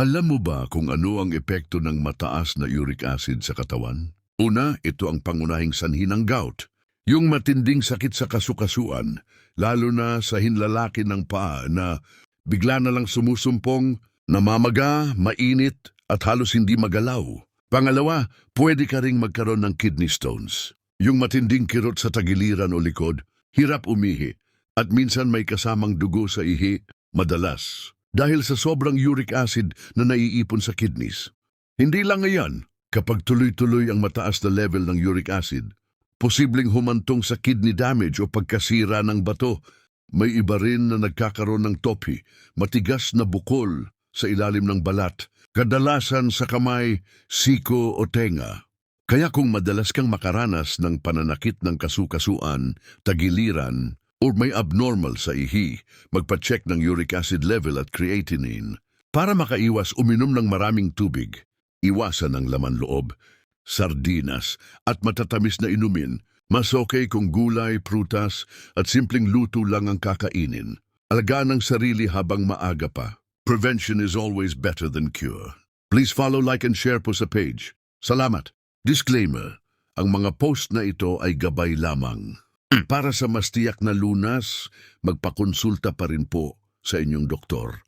Alam mo ba kung ano ang epekto ng mataas na uric acid sa katawan? Una, ito ang pangunahing sanhi ng gout. Yung matinding sakit sa kasukasuan, lalo na sa hinlalaki ng paa na bigla na lang sumusumpong, namamaga, mainit at halos hindi magalaw. Pangalawa, pwede ka ring magkaroon ng kidney stones. Yung matinding kirot sa tagiliran o likod, hirap umihi, at minsan may kasamang dugo sa ihi, madalas. Dahil sa sobrang uric acid na naiipon sa kidneys. Hindi lang ngayon, kapag tuloy-tuloy ang mataas na level ng uric acid, posibleng humantong sa kidney damage o pagkasira ng bato. May iba rin na nagkakaroon ng topi, matigas na bukol sa ilalim ng balat, kadalasan sa kamay, siko o tenga. Kaya kung madalas kang makaranas ng pananakit ng kasukasuan, tagiliran, o may abnormal sa ihi, magpa-check ng uric acid level at creatinine. Para makaiwas uminom ng maraming tubig, iwasan ang laman loob, sardinas at matatamis na inumin, mas okay kung gulay, prutas at simpleng luto lang ang kakainin. Alagaan ang sarili habang maaga pa. Prevention is always better than cure. Please follow, like and share po sa page. Salamat. Disclaimer, ang mga post na ito ay gabay lamang. Para sa mas tiyak na lunas, magpakonsulta pa rin po sa inyong doktor.